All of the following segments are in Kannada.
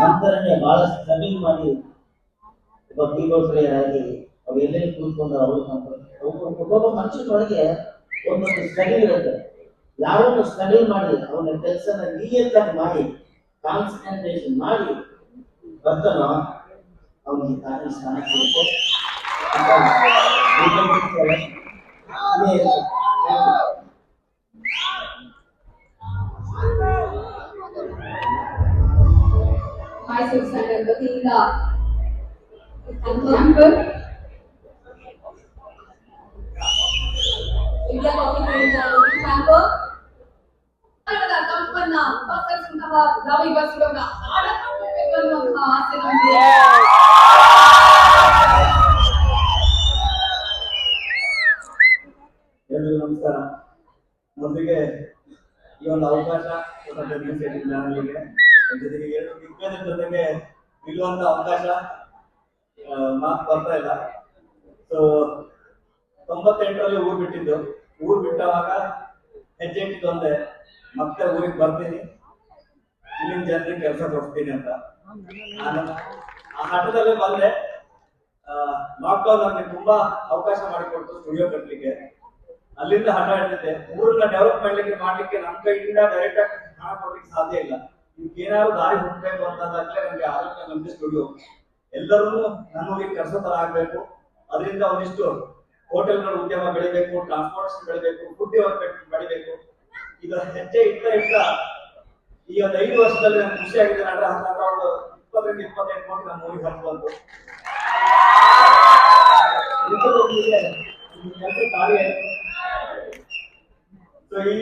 ನಂತರನೇ ಬಹಳ ಸ್ಟ್ರಗಲ್ ಮಾಡಿ ಒಬ್ಬ ಕೀಬೋರ್ಡ್ ಪ್ಲೇಯರ್ ಆಗಿ ಅವ್ರು ಎಲ್ಲೆಲ್ಲಿ ಕೂತ್ಕೊಂಡು ಅವರು ಒಬ್ಬೊಬ್ಬ ಮನುಷ್ಯನೊಳಗೆ ಒಂದೊಂದು ಸ್ಟ್ರಗಲ್ ಇರುತ್ತೆ. ಯಾವನು ಸ್ಟ್ರಗಲ್ ಮಾಡಿ ಅವನ ಕೆಲಸನ ನಿಯತ್ತಾಗಿ ಮಾಡಿ, ಕಾನ್ಸಂಟ್ರೇಷನ್ ಮಾಡಿ ಬರ್ತಾನೋ ಅವನಿಗೆ ತಾನೇ ಸ್ಥಾನ ಸಿಗುತ್ತೆ ಇದೇ ಇರುತ್ತೆ. Thank you. ಮೈಸೂರು ಸಂಘದ ವತಿಯಿಂದ ಕಂಪನ್ನ ರವಿ ಆಸೆ ನಮಗೆ ಎಲ್ರಿಗೂ ನಮಸ್ಕಾರ. ಮೊದಲಿಗೆ ಈ ಒಂದು ಅವಕಾಶ ನ್ಯೂಸ್ ಏಟೀನ್ ಚಾನಲ್ಗೆ ಜೊತೆಗೆ ಎರಡು ಜೊತೆಗೆ ನಿಲ್ಲುವಂತ ಅವಕಾಶ ಮಾತು ಬರ್ತಾ ಇಲ್ಲ. ಸೊ ತೊಂಬತ್ತೆಂಟರಲ್ಲಿ ಊರು ಬಿಟ್ಟಿದ್ದು. ಊರು ಬಿಟ್ಟವಾಗ ಹೆಜ್ಜೆ ಇಟ್ಟಿದ್ದು ಮತ್ತೆ ಊರಿಗೆ ಬರ್ತೀನಿ. ಇಲ್ಲಿನ ಜನರಿಗೆ ಕೆಲಸ ಕೊಡ್ತೀನಿ ಅಂತ. ಆ ಹಠದಲ್ಲೇ ಬಂದೆ. ಲಾಕ್ಡೌನ್ ನಮಗೆ ತುಂಬಾ ಅವಕಾಶ ಮಾಡಿಕೊಡ್ತು ಸ್ಟುಡಿಯೋ ಕಟ್ಟಲಿಕ್ಕೆ ಅಲ್ಲಿಂದ ಹಠ ಹಿಡಿದಿದೆ ಊರನ್ನ ಡೆವಲಪ್ ಮಾಡ್ಲಿಕ್ಕೆ ಮಾಡ್ಲಿಕ್ಕೆ ನಮ್ಮ ಕೈಯಿಂದ ಡೈರೆಕ್ಟ್ ಆಗಿ ಹಣ ಕೊಡ್ಲಿಕ್ಕೆ ಸಾಧ್ಯ ಇಲ್ಲ. ಏನಾದ್ರು ದಾರಿ ಹುಟ್ಟಬೇಕು ಅಂತಂದಾಗ್ಲೇ ನಮ್ಗೆ ಆಲೋಚನೆ ನಮ್ದು ಸ್ಟುಡಿಯೋ ಎಲ್ಲರೂ ನಮಗೆ ಕೆಲಸ ತರ ಆಗ್ಬೇಕು. ಅದರಿಂದ ಒಂದಿಷ್ಟು ಹೋಟೆಲ್ಗಳ ಉದ್ಯಮ ಬೆಳಿಬೇಕು ಟ್ರಾನ್ಸ್ಪೋರ್ಟೇಷನ್ ಬೆಳಿಬೇಕು ಫುಡ್ ಡೆವಲಪ್ಮೆಂಟ್ ಬೆಳಿಬೇಕು. ಇದು ಹೆಜ್ಜೆ ಇಟ್ಟ ಇಟ್ಟ ಈ ಒಂದು ಐದು ವರ್ಷದಲ್ಲಿ ನಮ್ಗೆ ಖುಷಿ ಆಗಿದೆ. ಅಂದ್ರೆ ಹತ್ರ ಒಂದು ಇಪ್ಪತ್ತರಿಂದ ಇಪ್ಪತ್ತೈದು ಕೋಟಿ ನಮ್ಮ ಊರಿಗೆ ಹತ್ತು ಬಂತು. ಈ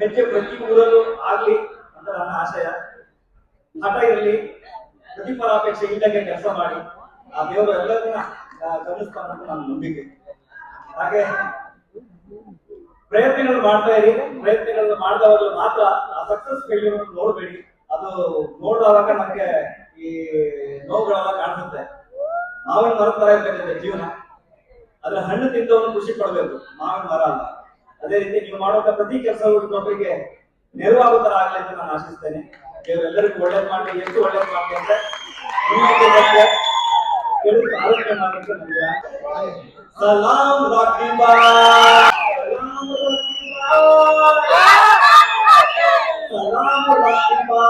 ಹೆಚ್ಚೆ ಪ್ರತಿ ಊರಲ್ಲೂ ಆಗ್ಲಿ. ನನ್ನ ಆಶಯ ಹಠ ಇರಲಿ ಪ್ರತಿಫಲಾಪೇಕ್ಷೆ ಇಲ್ಲದೆ ಕೆಲಸ ಮಾಡಿ ಆ ದೇವರು ಎಲ್ಲರನ್ನ ಗಮನಿಸ್ತಾನೆ ನನ್ನ ನಂಬಿಕೆ. ಹಾಗೆ ಪ್ರಯತ್ನಗಳು ಮಾಡ್ತಾ ಇರಿ. ಪ್ರಯತ್ನಗಳನ್ನು ಮಾಡಿದವರು ಮಾತ್ರ ಆ ಸಕ್ಸಸ್ ಫೇಲ್ಯೂರ್ ನೋಡಬೇಡಿ. ಅದು ನೋಡಿದವಾಗ ನಮಗೆ ಈ ನೋವುಗಳೆಲ್ಲ ಕಾಣಿಸುತ್ತೆ. ಮಾವಿನ ಮರ ತರ ಜೀವನ. ಅದ್ರ ಹಣ್ಣು ತಿಂದವನು ಖುಷಿ ಪಡಬೇಕು. ಮಾವಿನ ಮರ ಅಲ್ಲ. ಅದೇ ರೀತಿ ನೀವು ಮಾಡುವಂತ ಪ್ರತಿ ಕೆಲಸವು ಇನ್ನೊಬ್ಬರಿಗೆ ನೆರವಾಗುತ್ತರಾಗಲಿ ಅಂತ ನಾನು ಆಶಿಸ್ತೇನೆ ದೇವರೆಲ್ಲರಿಗೂ ಒಳ್ಳೇದು ಮಾಡಿ ಎಷ್ಟು ಒಳ್ಳೇದು ಮಾಡಿ ಅಂದ್ರೆ ಆಲೋಚನೆ ಮಾಡಲಿಕ್ಕೆ ನಮಗೆ ಸಲಾಂ ರಾಕಿಬಾ ಸಲಾಂ ರಾಕಿಬಾ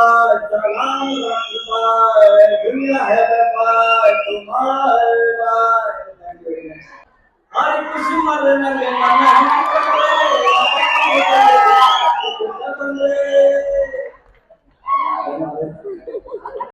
ಸಲಾಂ ರಾಕಿಬಾ ದುನಿಯಾ ಹೈ ಬಾ ತುಮಾರ ಬಾ ನನಗೆ